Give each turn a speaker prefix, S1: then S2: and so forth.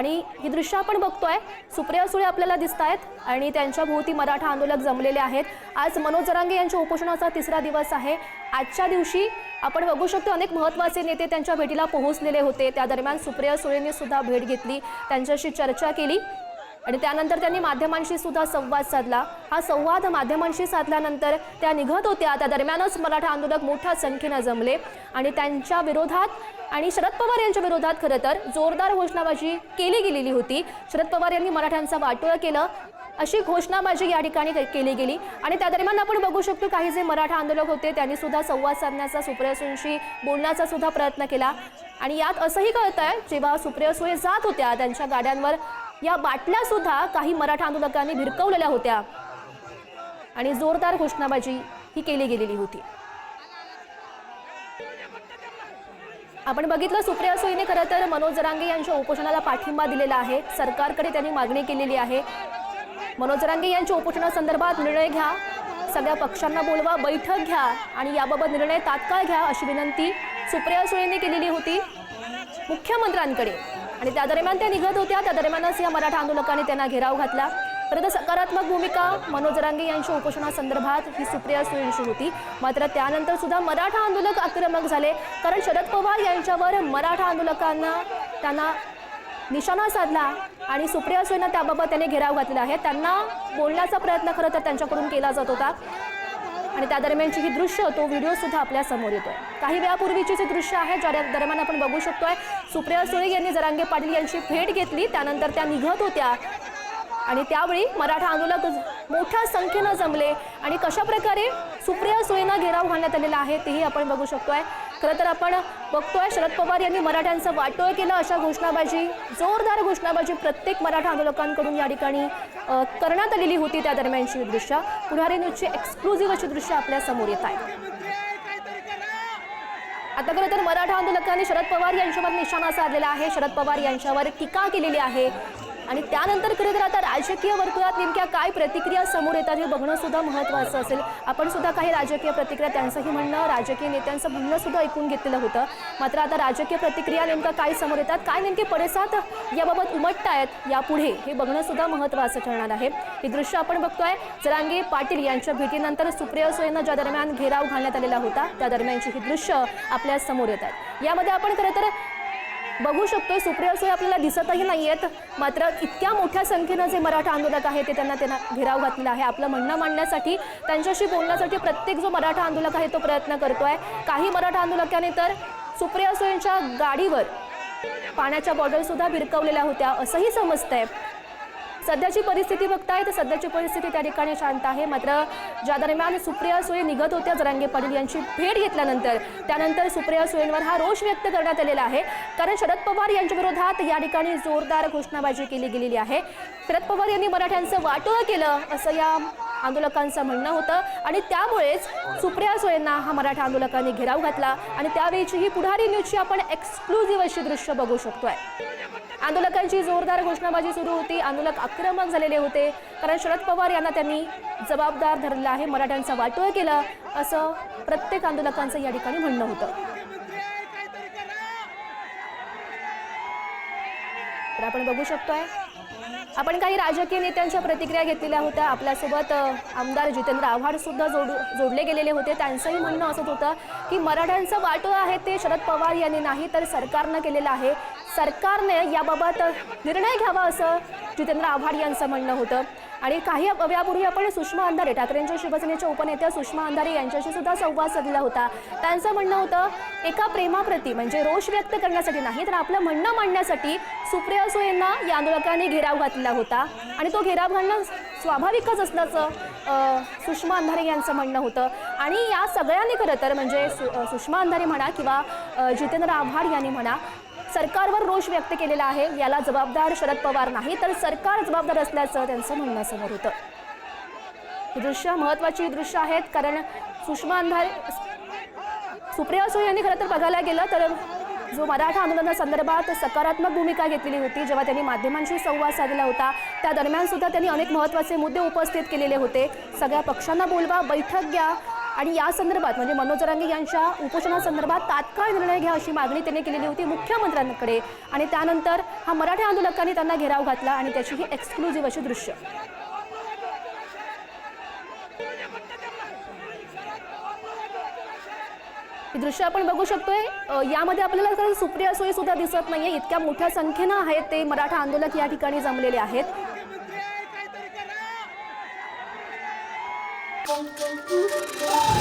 S1: आणि ही दृश्य आपण बघतोय. सुप्रिया सुळे आपल्याला दिसत आहेत आणि त्यांच्या भोवती मराठा आंदोलक जमलेले आहेत. आज मनोज जरांगे यांच्या उपोषणाचा तिसरा दिवस आहे. आजच्या दिवशी आपण बघू शकतो अनेक महत्त्वाचे नेते त्यांच्या भेटीला पोहोचलेले होते. त्या दरम्यान सुप्रिया सुळेंनी सुद्धा भेट घेतली. त्यांच्याशी चर्चा केली. आणि त्यानंतर त्यांनी माध्यमांशी सुद्धा संवाद साधला. हा संवाद माध्यमांशी साधल्यानंतर त्या निघत होत्या. त्या दरम्यानच मराठा आंदोलक मोठ्या संख्येनं जमले आणि त्यांच्या विरोधात आणि शरद पवार यांच्या विरोधात खरं तर जोरदार घोषणाबाजी केली गेलेली होती. शरद पवार यांनी मराठ्यांचा वाटोळं केलं. अशी घोषणाबाजी या ठिकाणी केली गेली. आणि त्या दरम्यान आपण बघू शकतो काही जे मराठा आंदोलक होते त्यांनी सुद्धा संवाद साधण्याचा सुप्रिया सुळेंशी बोलण्याचा सुद्धा प्रयत्न केला. आणि यात असंही कळतं आहे जेव्हा सुप्रिया सुळे जात होत्या त्यांच्या गाड्यांवर या बाटल्या सुद्धा काही मराठा आंदोलकांनी भिरकवलेल्या होत्या. आणि जोरदार घोषणाबाजी ही केली गेलेली होती. आपण बघितलं सुप्रिया सोईने खरं तर मनोज जरांगे यांच्या उपोषणाला पाठिंबा दिलेला आहे. सरकारकडे त्यांनी मागणी केलेली आहे. मनोज जरांगे यांच्या उपोषणासंदर्भात निर्णय घ्या. सगळ्या पक्षांना बोलवा बैठक घ्या आणि याबाबत निर्णय तात्काळ घ्या अशी विनंती सुप्रिया सुळेने केलेली होती. मुख्यमंत्र्यांकडे. आणि त्या दरम्यान त्या निघत होत्या. त्या दरम्यानच या मराठा आंदोलकांनी त्यांना घेराव घातला. परंतु तर सकारात्मक भूमिका मनोज रांगे यांच्या उपोषणासंदर्भात ही सुप्रिया सुळेंची होती. मात्र त्यानंतर सुद्धा मराठा आंदोलक आक्रमक झाले. कारण शरद पवार यांच्यावर मराठा आंदोलकांना त्यांना निशाणा साधला आणि सुप्रिया सुळेंना त्याबाबत त्यांनी घेराव घातलेला आहे. त्यांना बोलण्याचा प्रयत्न खरं तर त्यांच्याकडून केला जात होता. आणि त्या दरम्यानची ही दृश्य तो व्हिडिओ सुद्धा आपल्यासमोर येतोय. काही वेळापूर्वीची जे दृश्य आहे ज्या दरम्यान आपण बघू शकतोय सुप्रिया सुळे यांनी जरांगे पाटील यांची भेट घेतली. त्यानंतर त्या निघत होत्या. आणि त्यावेळी मराठा आंदोलक मोठ्या संख्येनं जमले. आणि कशा प्रकारे सुप्रिया सुळेनं घेराव घालण्यात आलेला आहे तेही आपण बघू शकतोय. खरं तर आपण बघतोय शरद पवार यांनी मराठ्यांचं वाटोळ केलं अशा घोषणाबाजी जोरदार घोषणाबाजी प्रत्येक मराठा आंदोलकांकडून या ठिकाणी करण्यात आलेली होती त्या दरम्यानची दृश्य. पुढारी न्यूजची एक्सक्लुझिव्ह अशी दृश्य आपल्यासमोर येत आहे. आता खरं तर मराठा आंदोलकांनी शरद पवार यांच्यावर निशाणा साधलेला आहे. शरद पवार यांच्यावर टीका केलेली आहे. आणि त्यानंतर खरं तर आता राजकीय वर्तुळात नेमक्या काय प्रतिक्रिया समोर येतात हे बघणं सुद्धा महत्त्वाचं असेल. आपण सुद्धा काही राजकीय प्रतिक्रिया त्यांचंही म्हणणं राजकीय नेत्यांचं म्हणणं सुद्धा ऐकून घेतलेलं होतं. मात्र आता राजकीय प्रतिक्रिया नेमका काय समोर येतात काय नेमके पडसाद याबाबत उमटतायत यापुढे हे बघणं सुद्धा महत्त्वाचं ठरणार आहे. हे दृश्य आपण बघतोय. जरांगे पाटील यांच्या भेटीनंतर सुप्रिया सुळेंना ज्या दरम्यान घेराव घालण्यात आलेला होता त्या दरम्यानची ही दृश्य आपल्यासमोर येत आहेत यामध्ये आपण खरं तर बघू शकतोय सुप्रिया सुळे आपल्याला दिसतही नाही आहेत मात्र इतक्या मोठ्या संख्येनं जे मराठा आंदोलक आहे ते त्यांना त्यांना घेराव घातलेला आहे. आपलं म्हणणं मांडण्यासाठी त्यांच्याशी बोलण्यासाठी प्रत्येक जो मराठा आंदोलक आहे तो प्रयत्न करतोय. काही मराठा आंदोलकाने तर सुप्रिया सुळेंच्या गाडीवर पाण्याच्या बॉटलसुद्धा भिरकवलेल्या होत्या असंही समजतंय. सध्याची परिस्थिती बघताय तर सध्याची परिस्थिती त्या ठिकाणी शांत आहे. मात्र ज्या दरम्यान सुप्रिया सुळे निघत होत्या जरांगे पाटील यांची भेट घेतल्यानंतर त्यानंतर सुप्रिया सुळेंवर हा रोष व्यक्त करण्यात आलेला आहे. कारण शरद पवार यांच्या विरोधात या ठिकाणी जोरदार घोषणाबाजी केली गेलेली आहे. शरद पवार यांनी मराठ्यांचं वाटोळं केलं असं या आंदोलकांचं म्हणणं होतं. आणि त्यामुळेच सुप्रिया सुळेंना हा मराठा आंदोलकांनी घेराव घातला. आणि त्यावेळीची ही पुढारी न्यूजची आपण एक्सक्लुझिव्ह अशी दृश्य बघू शकतोय. आंदोलकांची जोरदार घोषणाबाजी सुरू होती. आंदोलक आक्रमक झालेले होते. कारण शरद पवार यांना त्यांनी जबाबदार धरलं आहे. मराठ्यांचा वाटोळ केलं असं प्रत्येक आंदोलकांचं या ठिकाणी म्हणणं होतं. तर आपण बघू शकतोय आपण काही राजकीय नेत्यांच्या प्रतिक्रिया घेतलेल्या होत्या. आपल्यासोबत आमदार जितेंद्र आव्हाड सुद्धा जोड जोडले गेलेले होते. त्यांचंही म्हणणं असंच होतं की मराठ्यांचं वाटो आहे ते शरद पवार यांनी नाही तर सरकारनं केलेलं आहे. सरकारने याबाबत निर्णय घ्यावा असं जितेंद्र आव्हाड यांचं म्हणणं होतं. आणि काही यापूर्वी आपण सुषमा अंधारे ठाकरेंच्या शिवसेनेच्या उपनेत्या सुषमा अंधारे यांच्याशी सुद्धा संवाद साधला होता. त्यांचं म्हणणं होतं एका प्रेमाप्रती म्हणजे रोष व्यक्त करण्यासाठी नाही तर आपलं म्हणणं मांडण्यासाठी सुप्रिया सुळेंना या आंदोलकांनी घेराव घातला होता. आणि तो घेराव घालणं स्वाभाविकच असल्याचं सुषमा अंधारे यांचं म्हणणं होतं. आणि या सगळ्यांनी खरं तर म्हणजे सु सुषमा अंधारे म्हणा किंवा जितेंद्र आव्हाड यांनी म्हणा सरकारवर रोष व्यक्त केलेला आहे. याला जबाबदार शरद पवार नाही तर सरकार जबाबदार असल्याचं त्यांचं म्हणणं समोर होतं. ही दृश्य महत्वाची दृश्य आहेत कारण सुषमा अंधारे सुप्रिया सुळे यांनी खरं तर बघायला गेलं तर जो मराठा आंदोलनासंदर्भात सकारात्मक भूमिका घेतलेली होती जेव्हा त्यांनी माध्यमांशी संवाद साधला होता त्या दरम्यान सुद्धा त्यांनी अनेक महत्त्वाचे मुद्दे उपस्थित केलेले होते. सगळ्या पक्षांना बोलवा बैठक घ्या आणि या संदर्भात म्हणजे मनोज रांगे यांच्या उपोषणासंदर्भात तात्काळ निर्णय घ्या अशी मागणी त्यांनी केलेली होती मुख्यमंत्र्यांकडे. आणि त्यानंतर हा मराठा आंदोलकांनी त्यांना घेराव घातला आणि त्याची ही एक्सक्लुझिव्ह अशी दृश्य. दृश्य आपण बघू शकतोय. यामध्ये आपल्याला कारण सुप्रिया सुळे सुद्धा दिसत नाहीये. इतक्या मोठ्या संख्येनं आहेत ते मराठा आंदोलक या ठिकाणी जमलेले आहेत.
S2: pum, pum, pum.